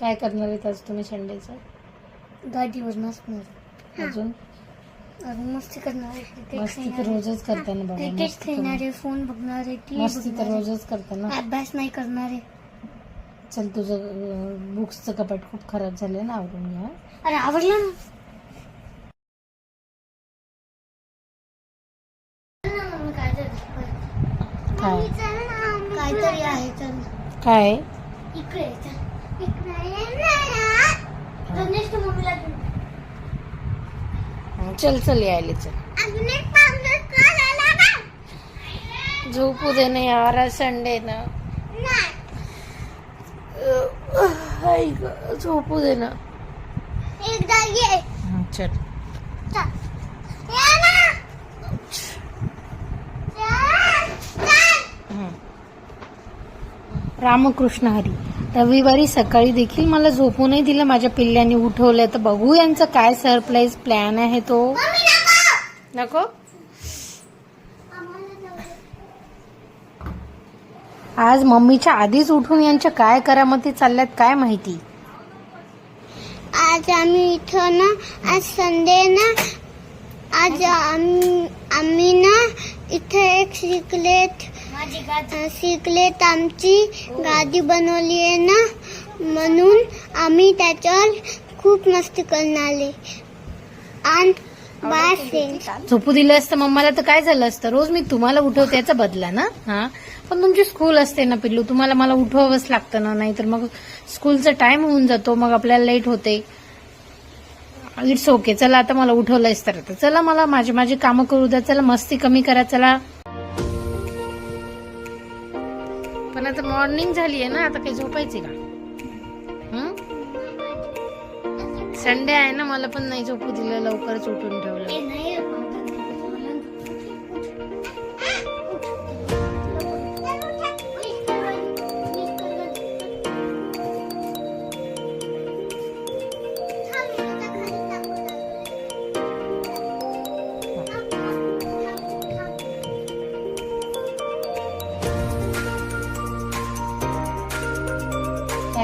काय करणार आहेत आज तुम्ही संडेचं? गाडीवर नसणार. अजून? अजून मस्ती करणार आहे. क्रिकेट मस्ती तर खेळणार रोजच करता ना बाबा क्रिकेट मस्ती तर- खेळणार आहे फोन बघणार आहे टीव्ही मस्ती तर आहे. रोजच करता ना अभ्यास नाही करणार आहे. चल तुझं बुक्सचं कपाट खूप खराब झालंय ना आवरून घ्या अरे आवडलं ना. काय? काहीतरी आहे चल. काय इकडे चल. इकडे ये ना. गणेश तू मम्मीला दे. चल चल यायले चल अजून एक पावडर करायला ना. झोपू दे ना यार आज संडे ना नाही. आई ग, झोपू दे ना एकदा ये हं, चल चल. ये ना. चल. चल. हं. रामकृष्ण हरी रविवारी सकाळी देखील मला झोपू नाही दिलं. माझ्या पिल्ल्याने उठवलं. तर बघू यांचं काय सरप्राईज प्लॅन आहे तो. नको. आज मम्मीच्या आधीच उठून यांच्या काय करामती चालल्यात काय माहिती? आज आम्ही इथं ना आज संडे ना आज आम्ही आम्ही ना इथं एक शिकलेत शिकलेत आमची गादी बनवली आहे ना? म्हणून आम्ही त्याच्यावर खूप मस्ती करणार आले. आणि. झोपू दिलं असतं मम्माला तर काय झालं असतं? रोज मी तुम्हाला उठवते याचा बदला ना? हा? पण तुमची स्कूल असते ना पिल्लू. तुम्हाला मला उठवावंच लागतं ना? नाहीतर मग स्कूलचा टाइम होऊन जातो. मग आपल्याला लेट होते. इट्स ओके चला आता मला उठवलंयच तर आता. चला मला माझी माझी कामं करू द्या. चला मस्ती कमी करा. चला मॉर्निंग झाली आहे ना आता काही झोपायचे का? संडे आहे ना मला पण नाही झोपू दिलं लवकरच उठून ठेवलं.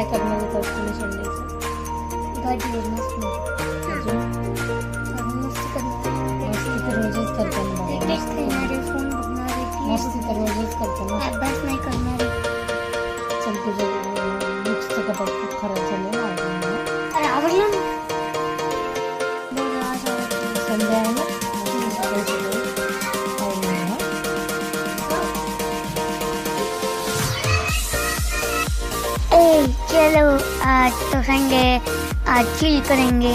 काय करणार होता तुम्ही संडेचं अजून? अजून मस्ती. मस्ती तर रोजच करता मस्ती तर- रोजच करता अभ्यास नाही करणार आज करेंगे।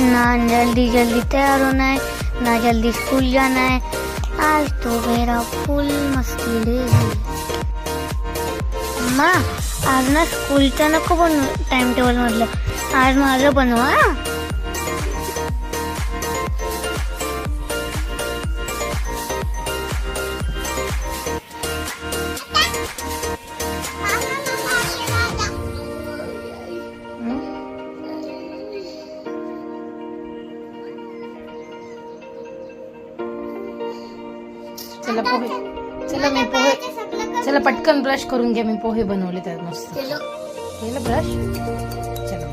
ना जल्दी जल्दी तैयार होना है, ना जल्दी स्कूल जाना है। आज तो मेरा फुल मस्ती रहेगी अम्मा आज ना स्कूलचं नको बनव टाइम टेबल मधलं आज माझं बनवा। ब्रश करून घ्या मी पोहे बनवले त्यात मस्त. केलं ब्रश चला.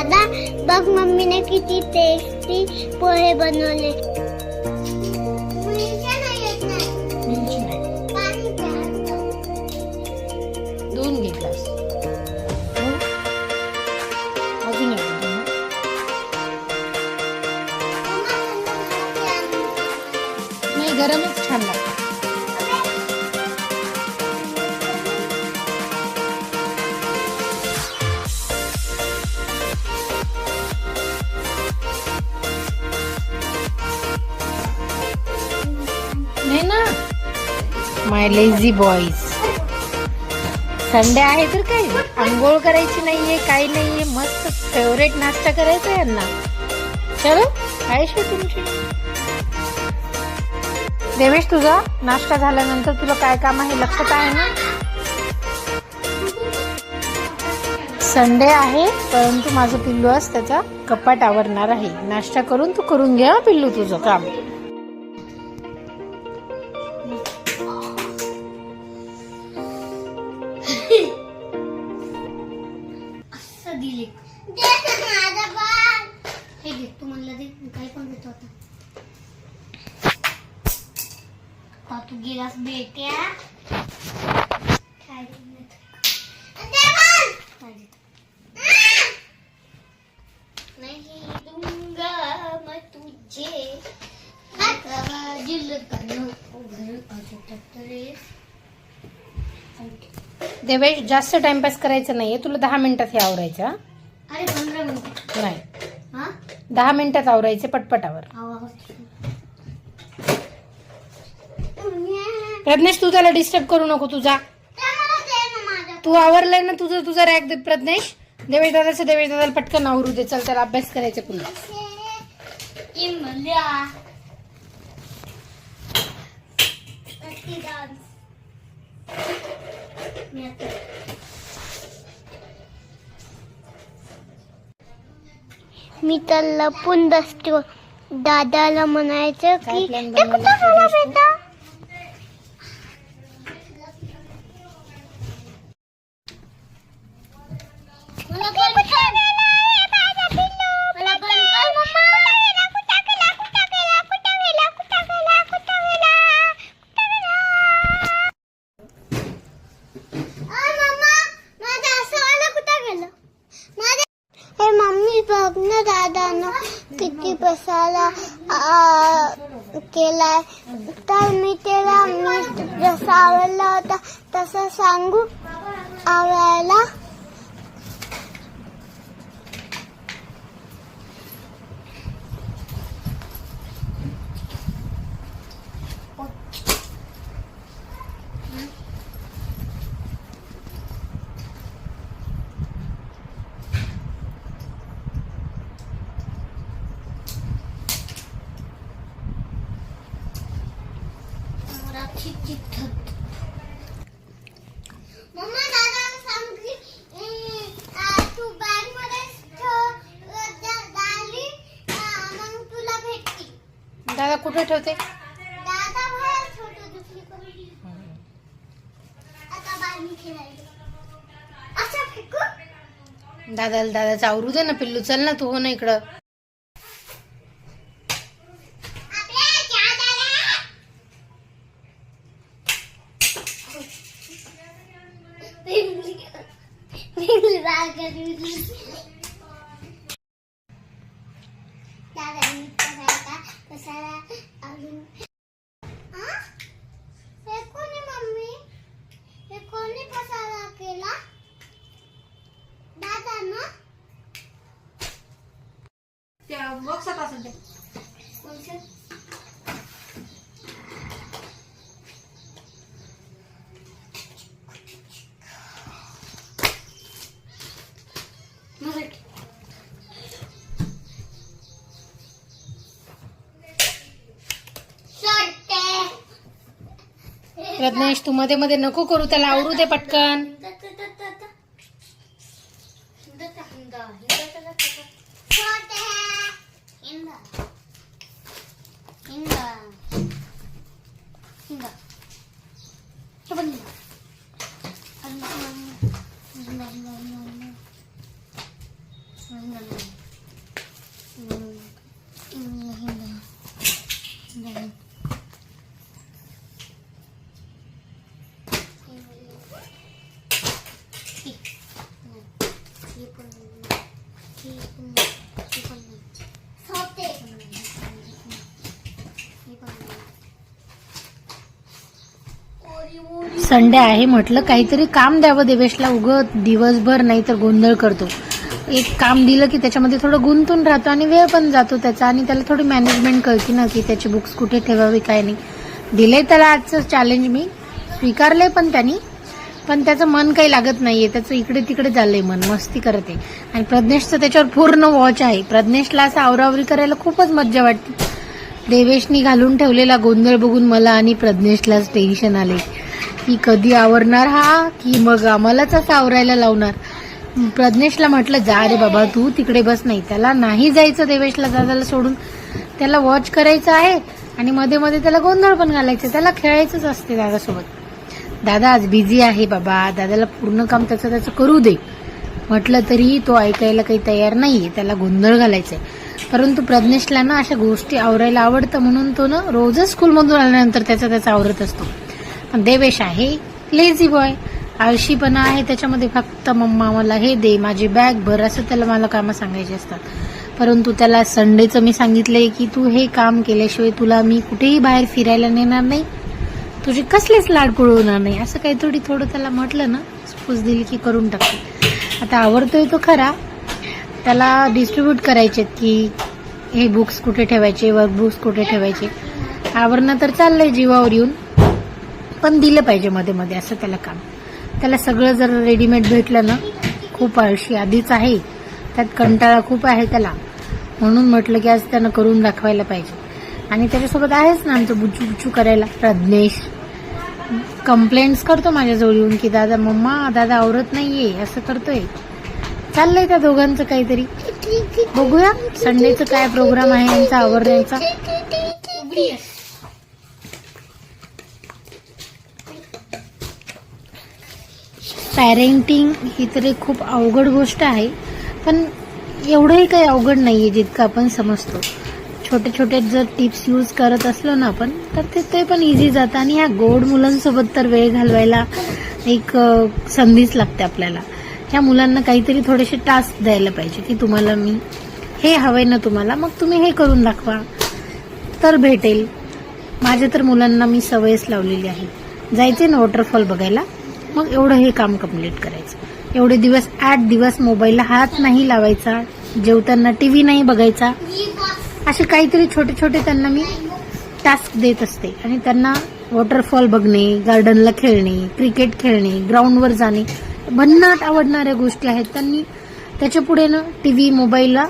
आता बघ मम्मीने किती टेस्टी पोहे बनवले. दोन घे ग्लास लेझी बॉईज संडे आहे तर काय? आंघोळ करायची नाहीये काही नाहीये. मस्त फेवरेट नाश्ता करायचा आहे यांना. चलो काय तुमची? देवेश तुझा नाश्ता झाल्यानंतर तुला काय काम आहे? लक्षात आहे ना? संडे आहे परंतु माझं पिल्लू आज त्याचा कपाट आवरणार आहे. नाश्ता करून तू करून घे पिल्लू तुझं काम. देवेश जास्त टाइमपास करायचं नाहीये. तुला दहा मिनिटात हे आवरायचं हा? अरे पंधरा मिनिट. नाही. हा? दहा मिनिटात आवरायचे पटपटावर. प्रज्ञेश तू त्याला डिस्टर्ब करू नको तुझा. तू आवरलाय ना तुझं तुझा रॅक दे प्रज्ञेश. देवेश दादाचं देवेश दादाला पटकन आवरू दे. चल त्याला अभ्यास करायचं डान्स मी तर लपून बसतो दादाला म्हणायचं की "ते कुठं बेटा मला. मला मी आवडला होता तसं सांगू? आवडायला मम्मा दादाला सांग की ए, आ, तू बॅगमध्ये झाली मग तुला भेटती दादा कुठे ठेवते? दादा दादाला दादाचा आवरू दे ना पिल्लू. चल ना तू हो ना इकडं आपल्या दादाला हे कोणी मम्मी हे कोणी पसारा केला दादा ना मराठी. सोडते. प्रज्ञेश तू मध्ये मध्ये नको करू त्याला आवरू दे पटकन Nom, nom, nom. संडे आहे म्हटलं काहीतरी काम द्यावं देवेशला. उगत दिवसभर नाही तर गोंधळ करतो. एक काम दिलं की त्याच्यामध्ये थोडं गुंतून राहतो आणि वेळ पण जातो त्याचा आणि त्याला थोडी मॅनेजमेंट कळते ना की त्याची बुक्स कुठे ठेवावी काय नाही. दिले त्याला आजचं चॅलेंज मी. स्वीकारले पण त्यांनी. पण त्याचं मन काही लागत नाहीये. त्याचं इकडे तिकडे चाललंय मन. मस्ती करते आणि प्रज्ञेशचं त्याच्यावर पूर्ण वॉच आहे. प्रज्ञेशला असं आवरावरी करायला खूपच मज्जा वाटते. देवेशनी घालून ठेवलेला गोंधळ बघून मला आणि प्रज्ञेशलाच टेन्शन आले की कधी आवरणार हा की मग आम्हालाच असं आवरायला लावणार. प्रज्ञेशला म्हटलं जा रे बाबा तू तिकडे बस नाही. त्याला नाही जायचं देवेशला दादाला सोडून. त्याला वॉच करायचं आहे आणि मध्ये मध्ये त्याला गोंधळ पण घालायचं. त्याला खेळायचंच असते दादासोबत. दादा आज बिझी आहे बाबा. दादाला पूर्ण काम त्याचं त्याचं करू दे. म्हटलं तरीही तो ऐकायला काही तयार नाहीये. त्याला गोंधळ घालायचाय. परंतु प्रज्ञेशला ना अशा गोष्टी आवरायला आवडतं म्हणून तो ना रोजच स्कूलमधून आल्यानंतर त्याचा त्याचा आवरत असतो. देवेश आहे. लेझी बॉय आळशीपणा आहे. त्याच्यामध्ये फक्त मम्मा मला हे दे. माझी बॅग भर. असं त्याला मला कामं सांगायची असतात. परंतु त्याला संडेचं मी सांगितलंय की तू हे काम केल्याशिवाय तुला मी कुठेही बाहेर फिरायला नेणार नाही. तुझे कसलेच लाड पुळवणार नाही. असं काही थोडी थोडं त्याला म्हटलं ना स्पूस दिली की करून टाकते. आता आवडतोय तो खरा. त्याला डिस्ट्रीब्यूट करायचे की हे बुक्स कुठे ठेवायचे वर्कबुक्स कुठे ठेवायचे. आवरणं तर चाललंय जीवावर येऊन. पण दिलं पाहिजे मध्ये मध्ये असं त्याला काम. त्याला सगळं जर रेडीमेड भेटलं ना खूप आळशी आधीच आहे. त्यात कंटाळा खूप आहे त्याला. म्हणून म्हटलं की आज त्यानं करून दाखवायला पाहिजे. आणि त्याच्यासोबत आहेच ना आमचं बुचू बुचू करायला प्रज्ञेश. कंप्लेंट्स करतो माझ्याजवळ येऊन की दादा मम्मा दादा आवरत नाहीये असं करतोय. चाललंय त्या दोघांचं काहीतरी. बघूया संडेचं काय प्रोग्राम आहे यांचा आवरण्याचा. पॅरेंटिंग ही तर एक खूप अवघड गोष्ट आहे. पण एवढंही काही अवघड नाही आहे जितकं आपण समजतो. छोटे छोटे जर टिप्स यूज करत असलो ना आपण तर ते ते पण इझी जातं. आणि ह्या गोड मुलांसोबत तर वेळ घालवायला एक संधीच लागते आपल्याला. ह्या मुलांना काहीतरी थोडेसे टास्क द्यायला पाहिजे की तुम्हाला मी हे हवंय ना तुम्हाला मग तुम्ही हे करून दाखवा. तर भेटेल. माझ्या तर मुलांना मी सवयच लावलेली आहे. जायचे ना वॉटरफॉल बघायला? मग एवढं हे काम कंप्लीट करायचं. एवढे दिवस आठ दिवस मोबाईलला हात नाही लावायचा जेवताना टीव्ही नाही बघायचा. असे काहीतरी छोटे छोटे त्यांना मी टास्क देत असते. आणि त्यांना वॉटरफॉल बघणे गार्डनला खेळणे क्रिकेट खेळणे ग्राउंडवर जाणे भन्नाट आवडणाऱ्या गोष्टी आहेत. त्यांनी त्याच्या पुढे ना टीव्ही मोबाईलला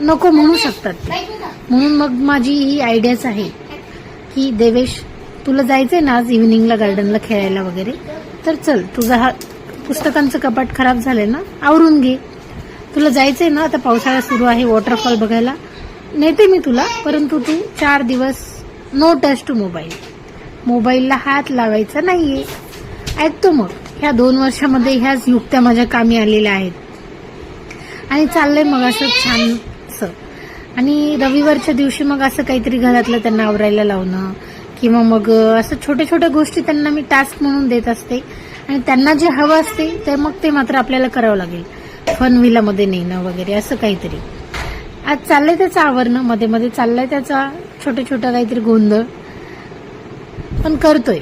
नको म्हणू शकतात ते. म्हणून मग माझी ही आयडियाच आहे की देवेश तुला जायचंय ना आज इव्हिनिंगला गार्डनला खेळायला वगैरे? तर चल तुझा हा पुस्तकांचं कपाट खराब झालंय ना? आवरून घे. तुला जायचंय ना? आता पावसाळा सुरू आहे वॉटरफॉल बघायला. नेते मी तुला परंतु तू चार दिवस नो टच टू मोबाईल मोबाईलला हात लावायचा नाहीये. ऐकतो मग ह्या दोन वर्षामध्ये ह्याच युक्त्या माझ्या कामी आलेल्या आहेत. आणि चाललंय मग असं छान आणि रविवारच्या दिवशी मग असं काहीतरी घरातलं त्यांना आवरायला लावणं. किंवा मग असं छोट्या छोट्या गोष्टी त्यांना मी टास्क म्हणून देत असते. आणि त्यांना जे हवं असते ते मग ते मात्र आपल्याला करावं लागेल. फन व्हिलामध्ये नेणं वगैरे असं काहीतरी. आज चाललंय त्याचं आवरणं मध्ये मध्ये चाललंय त्याचा छोटं छोटं काहीतरी गोंधळ. पण करतोय.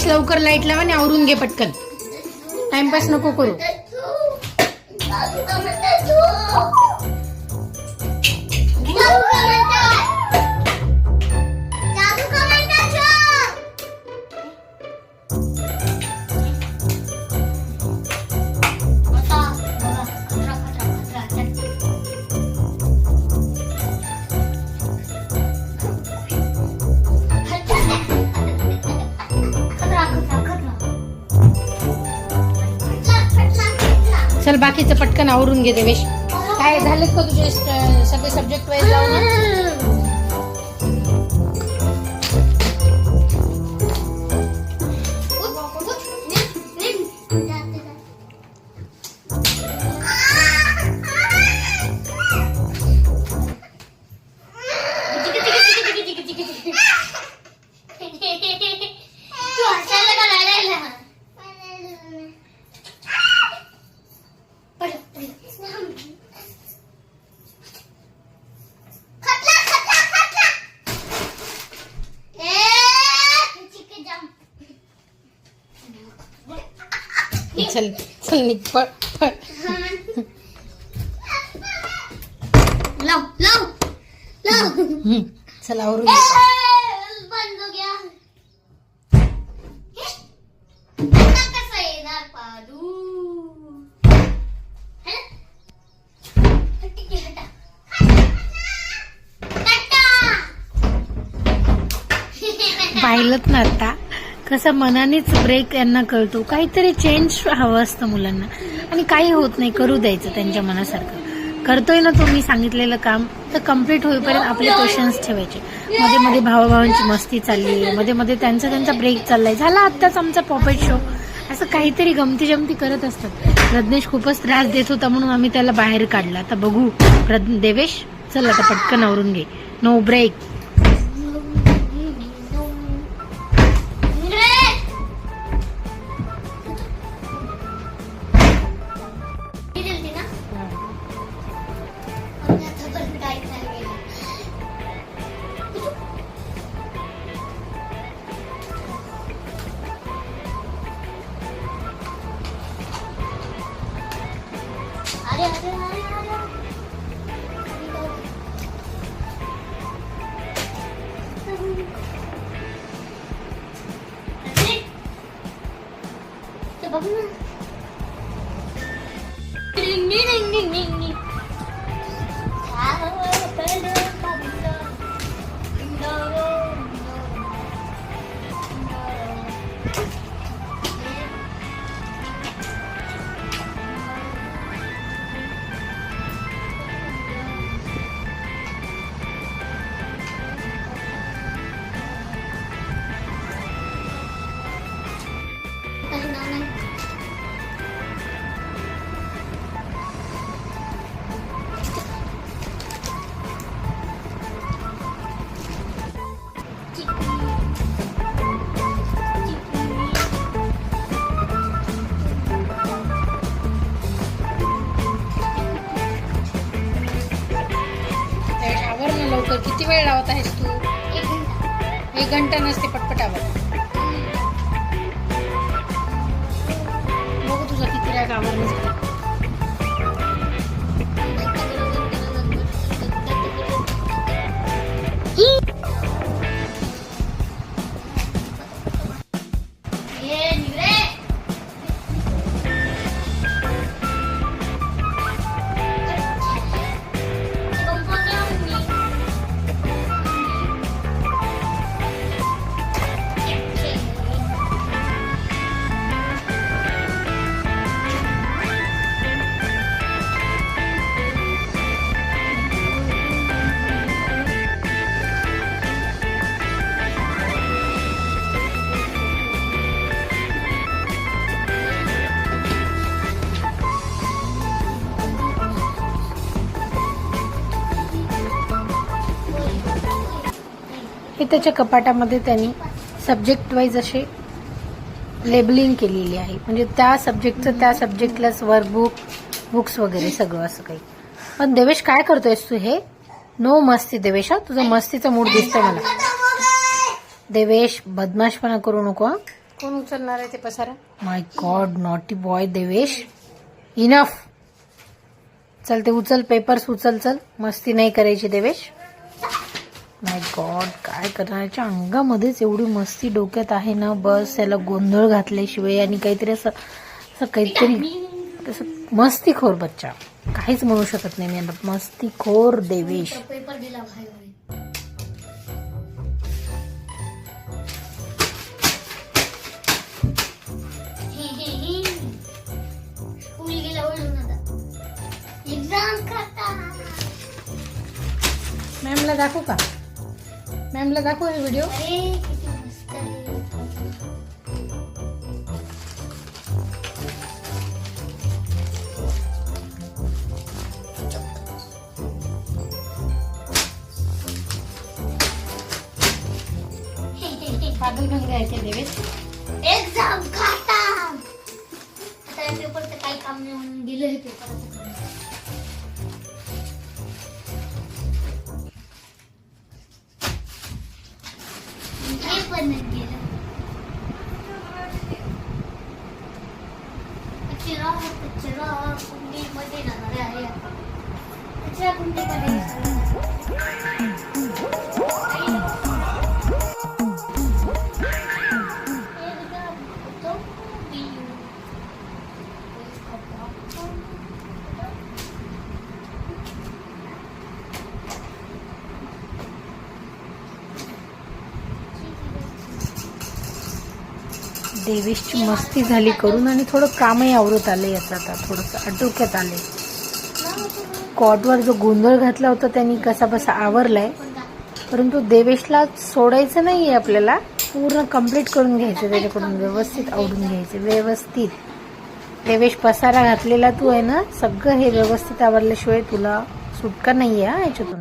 देवेश लवकर लाइट लावा आणि आवरून घे पटकन. टाइमपास नको करू. बाकीचं पटकन आवरून घे देवेश. काय झालेत का तुझे सगळे सब्जेक्ट वाईज लावून? हटा. पाहिलं ना आता. कसं मनानेच ब्रेक यांना कळतो. काहीतरी चेंज हवं असतं मुलांना. आणि काही होत नाही. करू द्यायचं त्यांच्या मनासारखं. करतोय ना तो मी सांगितलेलं काम तर कंप्लीट होईपर्यंत आपले पेशन्स ठेवायचे. मध्ये मध्ये भावाभावांची मस्ती चालली आहे. मध्ये मध्ये त्यांचा त्यांचा ब्रेक चाललाय. झाला आत्ताच आमचा पॉपेट शो असं काहीतरी गमती जमती करत असतात. प्रज्ञेश खूपच त्रास देत होता म्हणून आम्ही त्याला बाहेर काढला. आता बघू. देवेश चल आता पटकन आवरून घे. नो ब्रेक एक त्याच्या कपाटामध्ये त्यांनी सब्जेक्ट वाईज असे लेबलिंग केलेली आहे. म्हणजे त्या सब्जेक्टचं त्या सब्जेक्टलाच वर्कबुक बुक्स वगैरे सगळं असं काही. पण देवेश काय करतोयस तू हे? नो मस्ती देवेश हा? तुझा मस्तीचा मूड दिसतोय मला. देवेश बदमाशपणा करू नको हा? कोण उचलणार आहे ते पसारा? My god naughty boy Devesh. Enough चल ते उचल पेपर्स उचल चल. मस्ती नाही करायची देवेश. माय गॉड काय करण्याच्या अंगामध्येच एवढी मस्ती डोक्यात आहे ना बस त्याला गोंधळ घातल्याशिवाय आणि काहीतरी असं असं काहीतरी असं मस्तीखोर बच्चा. काहीच म्हणू शकत नाही मी यांना. मस्तीखोर देवेश. मॅमला दाखवू का? मॅमला दाखवू हे व्हिडिओ पागल भंग आहे ते देवेश. देवीची मस्ती झाली करून आणि थोडं कामही आवरत आले याचं आता थोडंसं आटोक्यात आले. कॉटवर जो गोंधळ घातला होता त्यांनी कसा बसा आवरलाय. परंतु देवेशला सोडायचं नाही आहे आपल्याला. पूर्ण कंप्लीट करून घ्यायचं त्याच्याकडून व्यवस्थित आवडून घ्यायचं व्यवस्थित. देवेश पसारा घातलेला तू आहे ना सगळं हे व्यवस्थित आवरल्याशिवाय तुला सुटका नाही आहे याच्यातून.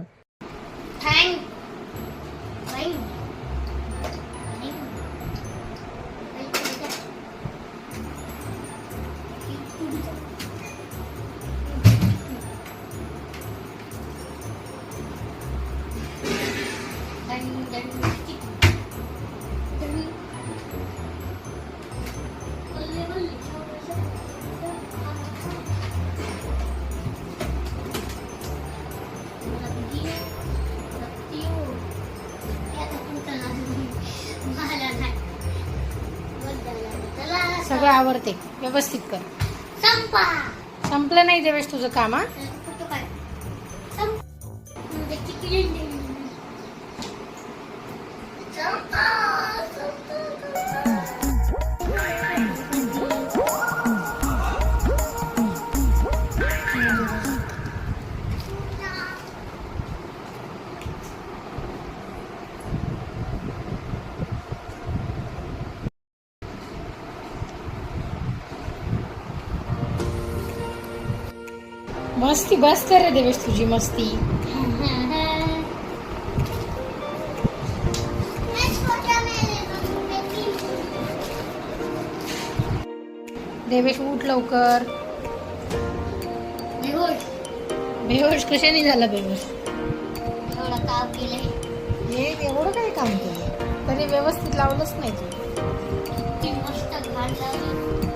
आवडते. व्यवस्थित कर. संपा. संपलं नाही देवेश तुझं काम हा? मस्ती बस कर रे देवेश तुझी मस्ती देवेश उठ लवकर बेहोश कशाने झाला बेहोश हे एवढं काय काम केलं तरी व्यवस्थित लावलंच नाही तू चलो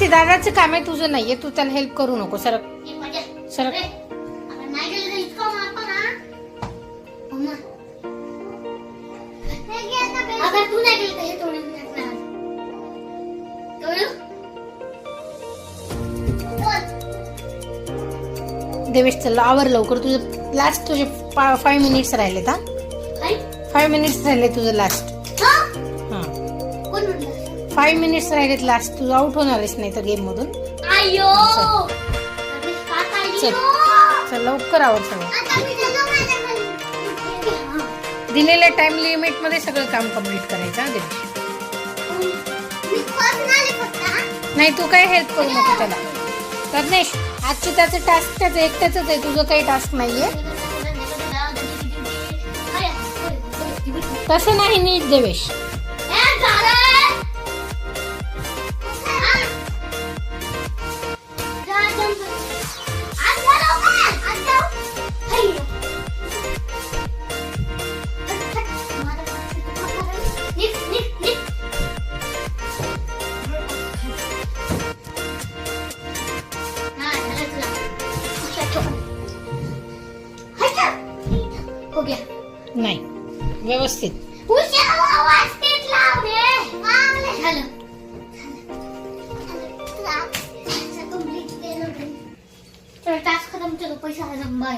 ते दादाचं काम आहे तुझं नाहीये तू त्याला हेल्प करू नको सर मजा सर अरे, आता नाही गेलं तर इतकं मारतो ना मम्मा. अगर तू नाही गेलं तर तोडून टाकणार. तोडू? तोड. देवेश चल आवर लवकर तुझं लास्ट तुझे फाय मिनिट्स राहिलेत हा काय? फाय मिनिट्स राहिले तुझं लास्ट फाय मिनिट्स राहिलेत लास्ट तू आउट होणारच नाही तर गेम मधून आयो चल. हो. चल लवकर आवर सगळं. हा. दिलेल्या टाइम लिमिटमध्ये सगळं काम कंप्लीट करायचं हा देवेश हा? नाही तू काही हेल्प करू नको त्याला प्रज्ञेश आजचे त्याचं टास्क त्याचं एकट्याच आहे तुझं काही टास्क नाहीये तसं नाही नीट देवेश व्यवस्थित. टास्क खतम चलो पैसा हजम बाय.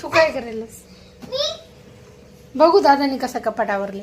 तू काय करेलस? मी? बघू दादानी कसा कपाट आवरले